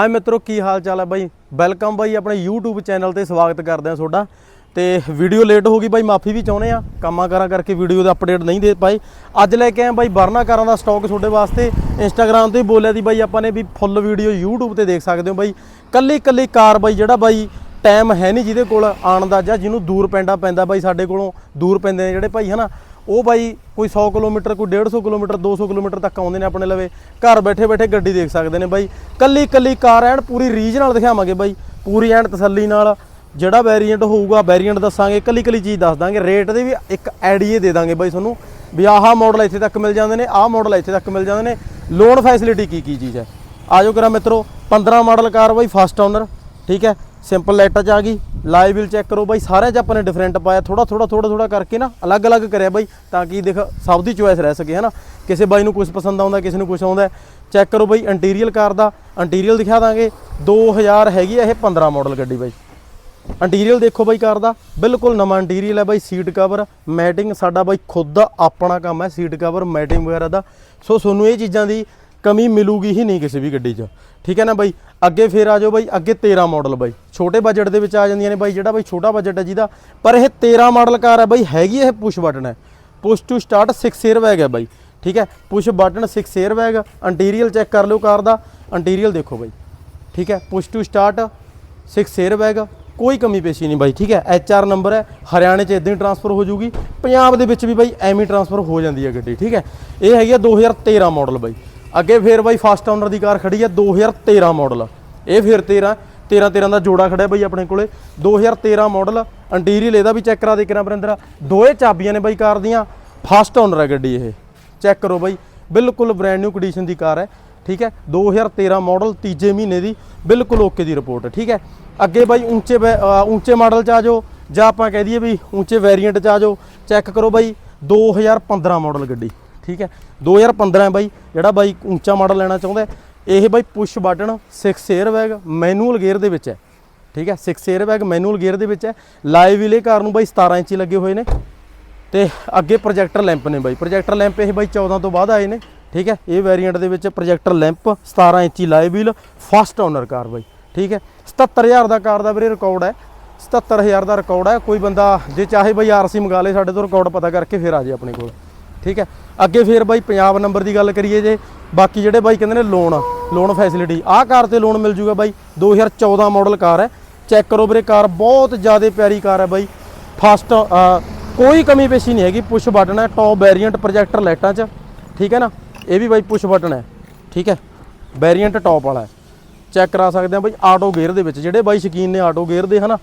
ਹਾਏ ਮਿੱਤਰੋ, ਕੀ ਹਾਲ ਚਾਲ ਹੈ ਬਾਈ? ਵੈਲਕਮ ਬਾਈ ਆਪਣੇ YouTube ਚੈਨਲ ਤੇ ਸਵਾਗਤ ਕਰਦੇ ਹਾਂ ਤੁਹਾਡਾ। ਤੇ ਵੀਡੀਓ ਲੇਟ ਹੋ ਗਈ ਬਾਈ, ਮਾਫੀ ਵੀ ਚਾਹੁੰਦੇ ਆ। ਕੰਮਾਂ ਕਾਰਾਂ ਕਰਕੇ ਵੀਡੀਓ ਦਾ ਅਪਡੇਟ ਨਹੀਂ ਦੇ ਪਾਏ। ਅੱਜ ਲੈ ਕੇ ਆਏ ਬਾਈ ਵਰਨਾ ਕਾਰਾਂ ਦਾ ਸਟਾਕ ਤੁਹਾਡੇ ਵਾਸਤੇ। ਇੰਸਟਾਗ੍ਰam ਤੇ ਬੋਲਿਆ ਦੀ ਬਾਈ, ਆਪਾਂ ਨੇ ਵੀ ਫੁੱਲ ਵੀਡੀਓ YouTube ਤੇ ਦੇਖ ਸਕਦੇ ਹੋ ਬਾਈ। ਕੱਲੀ ਕੱਲੀ ਕਾਰ ਬਾਈ, ਜਿਹੜਾ ਬਾਈ ਟਾਈਮ ਹੈ ਨਹੀਂ ਜਿਹਦੇ ਕੋਲ ਆਉਣ ਦਾ ਜਾਂ ਜਿਹਨੂੰ ਦੂਰ ਪੈਂਦਾ ਪੈਂਦਾ ਬਾਈ ਸਾਡੇ ਕੋਲੋਂ। ਦੂਰ ਪੈਂਦੇ ਨੇ ਜਿਹੜੇ ਭਾਈ, ਹਨਾ? ਉਹ ਬਾਈ ਕੋਈ 100 ਕਿਲੋਮੀਟਰ, ਕੋਈ 150 ਕਿਲੋਮੀਟਰ 200 ਕਿਲੋਮੀਟਰ ਤੱਕ ਆਉਂਦੇ ਨੇ ਆਪਣੇ ਲਵੇ। ਘਰ ਬੈਠੇ ਬੈਠੇ ਗੱਡੀ ਦੇਖ ਸਕਦੇ ਨੇ ਬਾਈ। ਕੱਲੀ ਕੱਲੀ ਕਾਰ ਐਨ ਪੂਰੀ ਰੀਜ ਨਾਲ ਦਿਖਾਵਾਂਗੇ ਬਾਈ। ਪੂਰੀ ਐਨ ਤਸੱਲੀ ਨਾਲ ਜਿਹੜਾ ਵੈਰੀਐਂਟ ਹੋਊਗਾ ਵੈਰੀਐਂਟ ਦੱਸਾਂਗੇ, ਕੱਲੀ ਕੱਲੀ ਚੀਜ਼ ਦੱਸ ਦਾਂਗੇ। ਰੇਟ ਦੇ ਵੀ ਇੱਕ ਆਈਡੀਆ ਦੇ ਦਾਂਗੇ ਬਾਈ ਤੁਹਾਨੂੰ ਵੀ ਆਹ ਮਾਡਲ ਇੱਥੇ ਤੱਕ ਮਿਲ ਜਾਂਦੇ ਨੇ, ਆਹ ਮਾਡਲ ਇੱਥੇ ਤੱਕ ਮਿਲ ਜਾਂਦੇ ਨੇ। ਲੋਨ ਫੈਸਿਲਿਟੀ ਕੀ ਕੀ ਚੀਜ਼ ਹੈ? ਆਜੋ ਕਰਾਂ ਮਿੱਤਰੋ 15 ਮਾਡਲ ਕਾਰ ਬਾਈ ਫਸਟ ਓਨਰ ਠੀਕ ਹੈ? ਸਿੰਪਲ ਲਾਈਟਾਂ ਚ ਆ ਗਈ। ਲਾਈਵ ਵੀਲ ਚੈੱਕ ਕਰੋ ਬਾਈ, ਸਾਰਿਆਂ ਚ ਆਪਾਂ ਨੇ ਡਿਫਰੈਂਟ ਪਾਇਆ। ਥੋੜਾ ਥੋੜਾ ਥੋੜਾ ਥੋੜਾ ਕਰਕੇ ਨਾ ਅਲੱਗ-ਅਲੱਗ ਕਰਿਆ ਬਾਈ, ਤਾਂ ਕਿ ਦੇਖ ਸਭ ਦੀ ਚੋਇਸ ਰਹਿ ਸਕੇ, ਹਨਾ? ਕਿਸੇ ਬਾਈ ਨੂੰ ਕੁਝ ਪਸੰਦ ਆਉਂਦਾ, ਕਿਸੇ ਨੂੰ ਕੁਝ ਆਉਂਦਾ ਚੈੱਕ ਕਰੋ ਬਾਈ ਇੰਟੀਰੀਅਲ ਕਾਰ ਦਾ। ਇੰਟੀਰੀਅਲ ਦਿਖਾ ਦਾਂਗੇ। 2000 ਹੈਗੀ ਆ ਇਹ 15 ਮਾਡਲ ਗੱਡੀ ਬਾਈ। ਇੰਟੀਰੀਅਲ ਦੇਖੋ ਬਾਈ ਕਾਰ ਦਾ। ਬਿਲਕੁਲ ਨਵਾਂ ਇੰਟੀਰੀਅਲ ਹੈ ਬਾਈ ਸੀਟ ਕਵਰ ਮੈਟਿੰਗ ਸਾਡਾ ਬਾਈ ਖੁਦ ਦਾ ਆਪਣਾ ਕੰਮ ਹੈ ਸੀਟ ਕਵਰ ਮੈਟਿੰਗ ਵਗੈਰਾ ਦਾ। ਸੋ, ਤੁਹਾਨੂੰ ਇਹ ਚੀਜ਼ਾਂ ਦੀ ਕਮੀ ਮਿਲੂਗੀ ਹੀ ਨਹੀਂ ਕਿਸੇ ਵੀ ਗੱਡੀ 'ਚ। ਠੀਕ ਹੈ ਨਾ ਬਾਈ? ਅੱਗੇ ਫੇਰ ਆ ਜਾਓ ਬਾਈ, ਅੱਗੇ 13 ਮਾਡਲ ਬਾਈ। ਛੋਟੇ ਬਜਟ ਦੇ ਵਿੱਚ ਆ ਜਾਂਦੀਆਂ ਨੇ ਬਾਈ, ਜਿਹੜਾ ਬਾਈ ਛੋਟਾ ਬਜਟ ਹੈ ਜਿਹਦਾ। ਪਰ ਇਹ 13 ਮਾਡਲ ਕਾਰ ਹੈ ਬਾਈ, ਹੈਗੀ ਇਹ ਪੁਸ਼ ਬਟਨ ਹੈ। Push to start 6 air bag ਹੈ ਬਾਈ। ਠੀਕ ਹੈ? Push button 6 air bag interior check ਕਰ ਲਿਓ ਕਾਰ ਦਾ। ਇੰਟੀਰੀਅਲ ਦੇਖੋ ਬਾਈ। ਠੀਕ ਹੈ? Push to start 6 air bag ਕੋਈ ਕਮੀ ਪੇਸ਼ੀ ਨਹੀਂ ਬਾਈ। ਠੀਕ ਹੈ? ਐਚ ਆਰ ਨੰਬਰ ਹੈ, ਹਰਿਆਣੇ 'ਚ ਇਦਾਂ ਹੀ ਟਰਾਂਸਫਰ ਹੋ ਜੂਗੀ ਪੰਜਾਬ ਦੇ ਵਿੱਚ ਵੀ ਬਾਈ ਐਵੇਂ ਟਰਾਂਸਫਰ ਹੋ ਜਾਂਦੀ ਹੈ ਗੱਡੀ। ਠੀਕ ਹੈ? ਇਹ ਹੈਗੀ ਆ 2013 ਮਾਡਲ ਬਾਈ। ਅੱਗੇ ਫੇਰ ਬਾਈ ਫਸਟ ਓਨਰ ਦੀ ਕਾਰ ਖੜੀ ਹੈ 2013 ਮਾਡਲ ਇਹ ਫੇਰ 13 13 13 ਦਾ ਜੋੜਾ ਖੜਾ ਬਾਈ ਆਪਣੇ ਕੋਲੇ। 2013 ਮਾਡਲ ਇੰਟੀਰੀਅਰ ਇਹਦਾ ਵੀ ਚੈੱਕ ਕਰਾ ਦੇ ਕਿਰਾਂ ਬਰਿੰਦਰ। ਦੋਏ ਚਾਬੀਆਂ ਨੇ ਬਾਈ ਕਾਰ ਦੀਆਂ। ਫਸਟ ਓਨਰ ਹੈ ਗੱਡੀ ਇਹ। ਚੈੱਕ ਕਰੋ ਬਾਈ, ਬਿਲਕੁਲ ਬ੍ਰੈਂਡ ਨਿਊ ਕੰਡੀਸ਼ਨ ਦੀ ਕਾਰ ਹੈ। ਠੀਕ ਹੈ? 2013 ਮਾਡਲ ਤੀਜੇ ਮਹੀਨੇ ਦੀ ਬਿਲਕੁਲ ਓਕੇ ਦੀ ਰਿਪੋਰਟ ਹੈ। ਠੀਕ ਹੈ? ਅੱਗੇ ਬਾਈ ਉੱਚੇ ਵੈ- ਉੱਚੇ ਮਾਡਲ ਚ ਆ ਜਾਓ। ਜਾਂ ਆਪਾਂ ਕਹਿ ਦਈਏ ਵੀ ਉੱਚੇ ਵੇਰੀਐਂਟ ਚ ਆ ਜਾਓ। ਚੈੱਕ ਕਰੋ ਬਾਈ 2015 ਮਾਡਲ ਗੱਡੀ। ਠੀਕ ਹੈ? 2015 ਹੈ ਬਾਈ ਜਿਹੜਾ ਬਾਈ ਉੱਚਾ ਮਾਡਲ ਲੈਣਾ ਚਾਹੁੰਦਾ ਇਹ ਬਾਈ push button 6 air bag manual gear ਦੇ ਵਿੱਚ ਹੈ। ਠੀਕ ਹੈ 6 에ਅਰ ਬੈਗ ਮੈਨੂਅਲ ਗੇਅਰ ਦੇ ਵਿੱਚ ਹੈ। ਲਾਈਵ ਵੀਲੇ ਕਾਰ ਨੂੰ ਬਾਈ 17 ਇੰਚੀ ਲੱਗੇ ਹੋਏ ਨੇ। ਤੇ ਅੱਗੇ ਪ੍ਰੋਜੈਕਟਰ ਲੈਂਪ ਨੇ ਬਾਈ। ਪ੍ਰੋਜੈਕਟਰ ਲੈਂਪ ਇਹ ਬਾਈ 14 ਤੋਂ ਬਾਅਦ ਆਏ ਨੇ। ਠੀਕ ਹੈ, ਇਹ ਵੇਰੀਐਂਟ ਦੇ ਵਿੱਚ ਪ੍ਰੋਜੈਕਟਰ ਲੈਂਪ 17 ਇੰਚੀ live wheel first owner car ਬਾਈ। ਠੀਕ ਹੈ 77000 ਦਾ ਕਾਰ ਦਾ ਵੀਰੇ ਰਿਕਾਰਡ ਹੈ। 77000 ਦਾ ਰਿਕਾਰਡ ਹੈ। ਕੋਈ ਬੰਦਾ ਜੇ ਚਾਹੇ ਬਾਈ ਆਰਸੀ ਮੰਗਾ ਲੇ, ਸਾਡੇ ਤੋਂ ਰਿਕਾਰਡ ਪਤਾ ਕਰਕੇ ਫਿਰ ਆ ਜੇ ਆਪਣੇ ਕੋਲ। ਠੀਕ ਹੈ? ਅੱਗੇ ਫਿਰ ਬਾਈ ਪੰਜਾਬ ਨੰਬਰ ਦੀ ਗੱਲ ਕਰੀਏ ਜੇ, ਬਾਕੀ ਜਿਹੜੇ ਬਾਈ ਕਹਿੰਦੇ ਨੇ ਲੋਨ ਲੋਨ ਫੈਸਿਲਿਟੀ ਆਹ ਕਾਰ ਤੇ ਲੋਨ ਮਿਲ ਜੂਗਾ ਬਾਈ 2014 ਮਾਡਲ ਕਾਰ ਹੈ। ਚੈੱਕ ਕਰੋ ਵੀਰੇ, ਕਾਰ ਬਹੁਤ ਜ਼ਿਆਦਾ ਪਿਆਰੀ ਕਾਰ ਹੈ ਬਾਈ। ਫਸਟ ਕੋਈ ਕਮੀ ਪੇਸ਼ੀ ਨਹੀਂ ਹੈਗੀ ਪੁਸ਼ ਬਟਨ ਹੈ ਟੌਪ ਵੇਰੀਐਂਟ ਪ੍ਰੋਜੈਕਟਰ ਲਾਈਟਾਂ 'ਚ, ਠੀਕ ਹੈ ਨਾ? ਇਹ ਵੀ ਬਾਈ ਪੁਸ਼ ਬਟਨ ਹੈ, ਠੀਕ ਹੈ? ਵੇਰੀਐਂਟ ਟੌਪ ਵਾਲਾ ਹੈ। ਚੈੱਕ ਕਰਾ ਸਕਦੇ ਆ ਬਾਈ ਆਟੋ ਗੇਅਰ ਦੇ ਵਿੱਚ, ਜਿਹੜੇ ਬਾਈ ਸ਼ਕੀਨ ਨੇ ਆਟੋ ਗੇਅਰ ਦੇ, ਹਨਾ?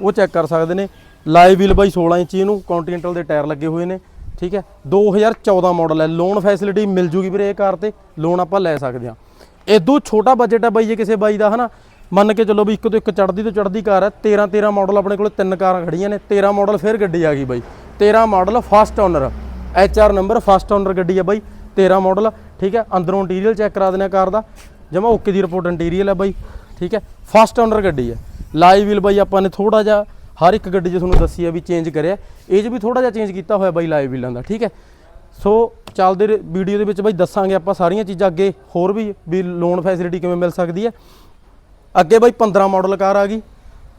ਉਹ ਚੈੱਕ ਕਰ ਸਕਦੇ ਨੇ। ਲਾਈਵ ਵੀਲ ਬਾਈ 16 ਇੰਚੀ ਇਹਨੂੰ ਕੰਟੀਨੈਂਟਲ ਦੇ ਟਾਇਰ ਲੱਗੇ ਹੋਏ ਨੇ। ਠੀਕ ਹੈ? 2014 ਮਾਡਲ ਹੈ। ਲੋਨ ਫੈਸਿਲਿਟੀ ਮਿਲ ਜੂਗੀ ਵੀਰੇ ਇਹ ਕਾਰ ਤੇ। ਲੋਨ ਆਪਾਂ ਲੈ ਸਕਦੇ ਆ ਇਦੋਂ ਛੋਟਾ ਬਜਟ ਹੈ ਬਾਈ ਜੇ ਕਿਸੇ ਬਾਈ ਦਾ, ਹਨਾ? ਮੰਨ ਕੇ ਚੱਲੋ ਵੀ ਇੱਕ ਤੋਂ ਇੱਕ ਚੜਦੀ ਤੋਂ ਚੜਦੀ ਕਾਰ ਹੈ। 13 13 ਮਾਡਲ ਆਪਣੇ ਕੋਲ ਤਿੰਨ ਕਾਰਾਂ ਖੜੀਆਂ ਨੇ। 13 ਮਾਡਲ ਫਿਰ ਗੱਡੀ ਆ ਗਈ ਬਾਈ। 13 model first owner H R number first owner ਗੱਡੀ ਹੈ ਬਾਈ। 13 ਮਾਡਲ ਠੀਕ ਹੈ? ਅੰਦਰੋਂ ਇੰਟੀਰੀਅਰ ਚੈੱਕ ਕਰਾ ਦਿੰਦੇ ਆ ਕਾਰ ਦਾ। ਜਮਾ ਓਕੇ ਦੀ ਰਿਪੋਰਟ ਇੰਟੀਰੀਅਰ ਹੈ ਬਾਈ। ਠੀਕ ਹੈ? ਫਸਟ ਓਨਰ ਗੱਡੀ ਹੈ। ਲਾਈਵ ਵੀਲ ਬਾਈ ਆਪਾਂ ਨੇ ਥੋੜਾ ਜਿਹਾ ਹਰ ਇੱਕ ਗੱਡੀ 'ਚ ਤੁਹਾਨੂੰ ਦੱਸੀ ਹੈ ਵੀ ਚੇਂਜ ਕਰਿਆ। ਇਹ 'ਚ ਵੀ ਥੋੜਾ ਜਿਹਾ ਚੇਂਜ ਕੀਤਾ ਹੋਇਆ ਬਾਈ ਲਾਈਵ ਵੀਲਾਂ ਦਾ, ਠੀਕ ਹੈ? ਸੋ ਚੱਲਦੇ ਵੀਡੀਓ ਦੇ ਵਿੱਚ ਬਾਈ ਦੱਸਾਂਗੇ ਆਪਾਂ ਸਾਰੀਆਂ ਚੀਜ਼ਾਂ ਅੱਗੇ, ਹੋਰ ਵੀ ਵੀ ਲੋਨ ਫੈਸਿਲਿਟੀ ਕਿਵੇਂ ਮਿਲ ਸਕਦੀ ਹੈ। ਅੱਗੇ ਬਾਈ 15 ਮਾਡਲ ਕਾਰ ਆ ਗਈ।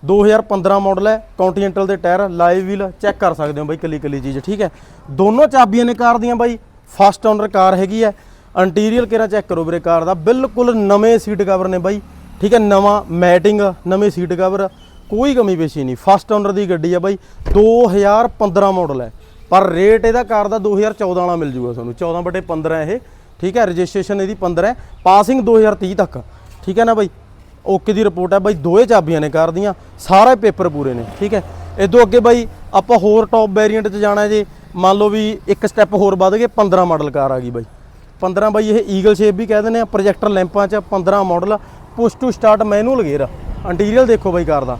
2015 ਮਾਡਲ ਹੈ ਕੰਟੀਨੈਂਟਲ ਦੇ ਟਾਇਰ ਲਾਈਵ ਵੀਲ ਚੈੱਕ ਕਰ ਸਕਦੇ ਹੋ ਬਾਈ ਕੱਲੀ ਕੱਲੀ ਚੀਜ਼, ਠੀਕ ਹੈ? ਦੋਨੋਂ ਚਾਬੀਆਂ ਨੇ ਕਾਰ ਦੀਆਂ ਬਾਈ ਫਸਟ ਓਨਰ ਕਾਰ ਹੈਗੀ ਹੈ। ਇੰਟੀਰੀਅਰ ਕਿਹੜਾ ਚੈੱਕ ਕਰੋ ਵੀਰੇ ਕਾਰ ਦਾ? ਬਿਲਕੁਲ ਨਵੇਂ ਸੀਟ ਕਵਰ ਨੇ ਬਾਈ, ਠੀਕ ਹੈ? ਨਵਾਂ ਮੈਟਿੰਗ ਨਵੇਂ ਸੀਟ ਕਵਰ ਕੋਈ ਕਮੀ ਪੇਸ਼ੀ ਨਹੀਂ। ਫਸਟ ਓਨਰ ਦੀ ਗੱਡੀ ਆ ਬਾਈ 2015 ਮਾਡਲ ਹੈ ਪਰ ਰੇਟ ਇਹਦਾ ਕਾਰ ਦਾ 2014 ਵਾਲਾ ਮਿਲ ਜੂਗਾ ਤੁਹਾਨੂੰ। 14 ਬਟੇ 15 ਇਹ। ਠੀਕ ਹੈ ਰਜਿਸਟ੍ਰੇਸ਼ਨ ਇਹਦੀ 15 ਹੈ। ਪਾਸਿੰਗ 2030 ਤੱਕ। ਠੀਕ ਹੈ ਨਾ ਬਾਈ? ਓਕੇ ਦੀ ਰਿਪੋਰਟ ਹੈ ਬਾਈ ਦੋਏ ਚਾਬੀਆਂ ਨੇ ਕਾਰ ਦੀਆਂ। ਸਾਰੇ ਪੇਪਰ ਪੂਰੇ ਨੇ। ਠੀਕ ਹੈ? ਇਦੋਂ ਅੱਗੇ ਬਾਈ, ਆਪਾਂ ਹੋਰ ਟੌਪ ਵੇਰੀਐਂਟ 'ਚ ਜਾਣਾ ਜੇ। ਮੰਨ ਲਓ ਵੀ ਇੱਕ ਸਟੈਪ ਹੋਰ ਵੱਧ ਗਏ 15 ਮਾਡਲ ਕਾਰ ਆ ਗਈ ਬਾਈ। 15 ਬਾਈ, ਇਹ ਈਗਲ ਸ਼ੇਪ ਵੀ ਕਹਿ ਦਿੰਦੇ ਆ। ਪ੍ਰੋਜੈਕਟਰ ਲੈਂਪਾਂ 'ਚ 15 model push to start manual gear interior ਦੇਖੋ ਬਾਈ ਕਾਰ ਦਾ।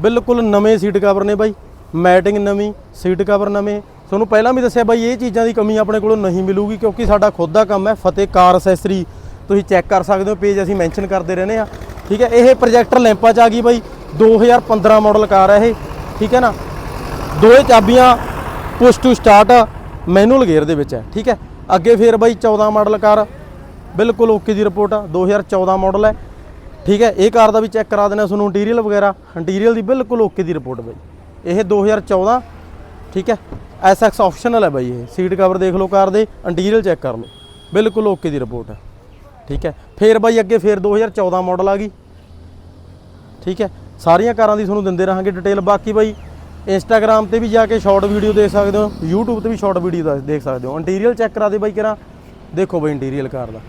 ਬਿਲਕੁਲ ਨਵੇਂ ਸੀਟ ਕਵਰ ਨੇ ਬਾਈ ਮੈਟਿੰਗ ਨਵੀਂ, ਸੀਟ ਕਵਰ ਨਵੇਂ। ਤੁਹਾਨੂੰ ਪਹਿਲਾਂ ਵੀ ਦੱਸਿਆ ਬਾਈ, ਇਹ ਚੀਜ਼ਾਂ ਦੀ ਕਮੀ ਆਪਣੇ ਕੋਲੋਂ ਨਹੀਂ ਮਿਲੂਗੀ ਕਿਉਂਕਿ ਸਾਡਾ ਖੁਦ ਦਾ ਕੰਮ ਹੈ, ਫਤਿਹ ਕਾਰ ਅਸੈਸਰੀ ਤੁਸੀਂ ਚੈੱਕ ਕਰ ਸਕਦੇ ਹੋ ਪੇਜ ਅਸੀਂ ਮੈਂਸ਼ਨ ਕਰਦੇ ਰਹਿੰਦੇ ਆ ਠੀਕ ਹੈ, ਇਹ ਪ੍ਰੋਜੈਕਟਰ ਲੈਂਪਾਂ 'ਚ ਆ ਗਈ ਬਾਈ 2015 ਮਾਡਲ ਕਾਰ ਹੈ ਇਹ। ਠੀਕ ਹੈ ਨਾ? ਦੋਏ ਚਾਬੀਆਂ push to start manual gear ਦੇ ਵਿੱਚ ਹੈ। ਠੀਕ ਹੈ? ਅੱਗੇ ਫੇਰ ਬਾਈ 14 ਮਾਡਲ ਕਾਰ ਬਿਲਕੁਲ ਓਕੇ ਦੀ ਰਿਪੋਰਟ ਆ 2014 ਮਾਡਲ ਹੈ। ਠੀਕ ਹੈ, ਇਹ ਕਾਰ ਦਾ ਵੀ ਚੈੱਕ ਕਰਾ ਦੇਣਾ ਤੁਹਾਨੂੰ ਇੰਟੀਰੀਅਰ ਵਗੈਰਾ। ਇੰਟੀਰੀਅਰ ਦੀ ਬਿਲਕੁਲ ਓਕੇ ਦੀ ਰਿਪੋਰਟ ਬਾਈ। ਇਹ 2014 ਠੀਕ ਹੈ ਐਸਐਕਸ ਆਪਸ਼ਨਲ ਹੈ ਬਾਈ ਇਹ। ਸੀਟ ਕਵਰ ਦੇਖ ਲਓ ਕਾਰ ਦੇ ਇੰਟੀਰੀਅਰ ਚੈੱਕ ਕਰ ਲਓ। ਬਿਲਕੁਲ ਓਕੇ ਦੀ ਰਿਪੋਰਟ ਹੈ। ਠੀਕ ਹੈ, ਫੇਰ ਬਾਈ ਅੱਗੇ ਫੇਰ 2014 ਮਾਡਲ ਆ ਗਈ। ਠੀਕ ਹੈ, ਸਾਰੀਆਂ ਕਾਰਾਂ ਦੀ ਤੁਹਾਨੂੰ ਦਿੰਦੇ ਰਹਾਂਗੇ ਡਿਟੇਲ ਬਾਕੀ ਬਾਈ ਇੰਸਟਾਗ੍ਰam ਤੇ ਵੀ ਜਾ ਕੇ ਸ਼ਾਰਟ ਵੀਡੀਓ ਦੇਖ ਸਕਦੇ ਹੋ, YouTube ਤੇ ਵੀ ਸ਼ਾਰਟ ਵੀਡੀਓ ਦੇਖ ਸਕਦੇ ਹੋ। ਇੰਟੀਰੀਅਰ ਚੈੱਕ ਕਰਾ ਦੇ ਬਾਈ ਕਿਰਾ। ਦੇਖੋ ਬਾਈ ਇੰਟੀਰੀਅਰ ਕਾਰ ਦਾ।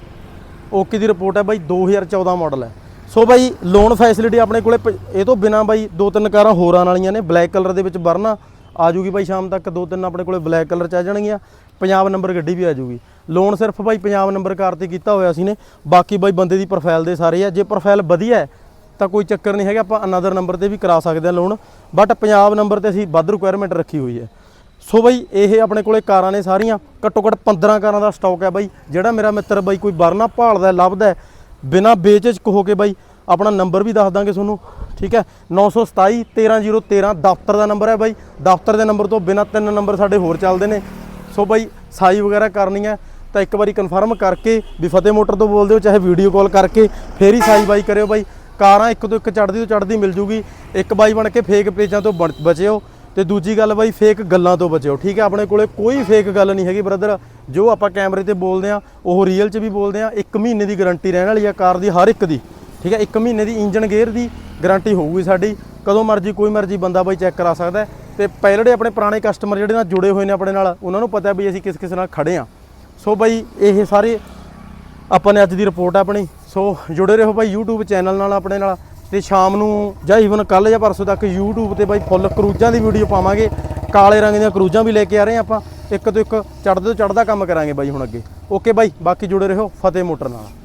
ਓਕੇ ਦੀ ਰਿਪੋਰਟ ਹੈ ਬਾਈ 2014 ਮਾਡਲ ਹੈ। ਸੋ ਬਾਈ ਲੋਨ ਫੈਸਿਲਿਟੀ ਆਪਣੇ ਕੋਲੇ ਪ- ਇਹ ਤੋਂ ਬਿਨਾ ਬਾਈ ਦੋ ਤਿੰਨ ਕਾਰਾਂ ਹੋਰ ਆਉਣ ਵਾਲੀਆਂ ਨੇ ਬਲੈਕ ਕਲਰ ਦੇ ਵਿੱਚ ਵਰਨਾ, ਆ ਜੂਗੀ ਬਾਈ ਸ਼ਾਮ ਤੱਕ ਦੋ ਤਿੰਨ ਆਪਣੇ ਕੋਲੇ ਬਲੈਕ ਕਲਰ ਚ ਆ ਜਾਣਗੀਆਂ, ਪੰਜਾਬ ਨੰਬਰ ਗੱਡੀ ਵੀ ਆ ਜੂਗੀ। ਲੋਨ ਸਿਰਫ ਬਾਈ ਪੰਜਾਬ ਨੰਬਰ ਕਾਰ ਤੇ ਕੀਤਾ ਹੋਇਆ ਸੀ ਨੇ, ਬਾਕੀ ਬਾਈ ਬੰਦੇ ਦੀ ਪ੍ਰੋਫਾਈਲ ਦੇ ਸਾਰੇ ਆ, ਜੇ ਪ੍ਰੋਫਾਈਲ ਵਧੀਆ ਤਾਂ ਕੋਈ ਚੱਕਰ ਨਹੀਂ ਹੈਗਾ, ਆਪਾਂ ਅਨਦਰ ਨੰਬਰ ਤੇ ਵੀ ਕਰਾ ਸਕਦੇ ਹਾਂ ਲੋਨ ਬਟ ਪੰਜਾਬ ਨੰਬਰ ਤੇ ਅਸੀਂ ਵੱਧ ਰਿਕੁਆਇਰਮੈਂਟ ਰੱਖੀ ਹੋਈ ਹੈ। ਸੋ ਬਾਈ, ਇਹ ਆਪਣੇ ਕੋਲੇ ਕਾਰਾਂ ਨੇ ਸਾਰੀਆਂ, ਘੱਟੋ ਘੱਟ 15 ਕਾਰਾਂ ਦਾ ਸਟਾਕ ਹੈ ਬਾਈ, ਜਿਹੜਾ ਮੇਰਾ ਮਿੱਤਰ ਬਾਈ ਕੋਈ ਵਰਨਾ, ਭਾਲਦਾ, ਲੱਭਦਾ ਬਿਨਾਂ ਬੇਚਿਜਕ ਹੋ ਕੇ ਬਾਈ ਆਪਣਾ ਨੰਬਰ ਵੀ ਦੱਸ ਦਾਂਗੇ ਤੁਹਾਨੂੰ, ਠੀਕ ਹੈ? 927 13013 ਦਫ਼ਤਰ ਦਾ ਨੰਬਰ ਹੈ ਬਾਈ। ਦਫ਼ਤਰ ਦੇ ਨੰਬਰ ਤੋਂ ਬਿਨਾਂ ਤਿੰਨ ਨੰਬਰ ਸਾਡੇ ਹੋਰ ਚੱਲਦੇ ਨੇ। ਸੋ ਬਾਈ, ਸਾਈ ਵਗੈਰਾ ਕਰਨੀ ਹੈ, ਤਾਂ ਇੱਕ ਵਾਰੀ ਕਨਫਰਮ ਕਰਕੇ ਵੀ ਫਤਿਹ ਮੋਟਰ ਤੋਂ ਬੋਲਦੇ ਹੋ, ਚਾਹੇ ਵੀਡੀਓ ਕਾਲ ਕਰਕੇ ਫੇਰ ਹੀ ਸਾਈ ਬਾਈ ਕਰਿਓ ਬਾਈ। ਕਾਰਾਂ ਇੱਕ ਤੋਂ ਇੱਕ ਚੜਦੀ ਤੋਂ ਚੜਦੀ ਮਿਲ ਜੂਗੀ। ਇੱਕ ਬਾਈ ਬਣ ਕੇ ਫੇਕ ਪੇਜਾਂ ਤੋਂ ਬਣ- ਬਚਿਓ। ਤੇ ਦੂਜੀ ਗੱਲ ਬਾਈ ਫੇਕ ਗੱਲਾਂ ਤੋਂ ਬਚਿਓ, ਠੀਕ ਹੈ? ਆਪਣੇ ਕੋਲੇ ਕੋਈ ਫੇਕ ਗੱਲ ਨਹੀਂ ਹੈਗੀ ਬ੍ਰਦਰ ਜੋ ਆਪਾਂ ਕੈਮਰੇ ਤੇ ਬੋਲਦੇ ਆ ਉਹ ਰੀਅਲ 'ਚ ਵੀ ਬੋਲਦੇ ਆ ਇੱਕ ਮਹੀਨੇ ਦੀ ਗਾਰੰਟੀ ਰਹਿਣ ਵਾਲੀ ਆ ਕਾਰ ਦੀ, ਹਰ ਇੱਕ ਦੀ, ਠੀਕ ਹੈ? ਇੱਕ ਮਹੀਨੇ ਦੀ ਇੰਜਨ ਗੇਅਰ ਦੀ ਗਾਰੰਟੀ ਹੋਊਗੀ ਸਾਡੀ। ਕਦੋਂ ਮਰਜ਼ੀ, ਕੋਈ ਮਰਜ਼ੀ ਬੰਦਾ ਬਾਈ ਚੈੱਕ ਕਰਾ ਸਕਦਾ ਹੈ। ਤੇ ਪਹਿਲੜੇ ਆਪਣੇ ਪੁਰਾਣੇ ਕਸਟਮਰ ਜਿਹੜੇ ਨਾਲ ਜੁੜੇ ਹੋਏ ਨੇ ਆਪਣੇ ਨਾਲ, ਉਹਨਾਂ ਨੂੰ ਪਤਾ ਵੀ ਅਸੀਂ ਕਿਸ ਕਿਸ ਨਾਲ ਖੜੇ ਆ ਸੋ ਬਾਈ, ਇਹ ਸਾਰੇ ਆਪਾਂ ਨੇ ਅੱਜ ਦੀ ਰਿਪੋਰਟ ਆਪਣੀ। ਸੋ ਜੁੜੇ ਰਹੋ ਬਾਈ YouTube ਚੈਨਲ ਨਾਲ ਆਪਣੇ ਨਾਲ। ਤੇ ਸ਼ਾਮ ਨੂੰ, ਜਾਂ ਈਵਨ ਕੱਲ ਜਾਂ ਪਰਸੋਂ ਤੱਕ YouTube ਤੇ ਬਾਈ ਫੁੱਲ ਕਰੂਜ਼ਾਂ ਦੀ ਵੀਡੀਓ ਪਾਵਾਂਗੇ। ਕਾਲੇ ਰੰਗ ਦੀਆਂ ਕਰੂਜ਼ਾਂ ਵੀ ਲੈ ਕੇ ਆ ਰਹੇ ਹਾਂ ਆਪਾਂ। ਇੱਕ ਤੋਂ ਇੱਕ ਚੜ੍ਹਦੇ ਤੋਂ ਚੜ੍ਹਦਾ ਕੰਮ ਕਰਾਂਗੇ ਬਾਈ ਹੁਣ ਅੱਗੇ। ਓਕੇ ਬਾਈ, ਬਾਕੀ ਜੁੜੇ ਰਹੋ, ਫਤਿਹ ਮੋਟਰ ਨਾਲ।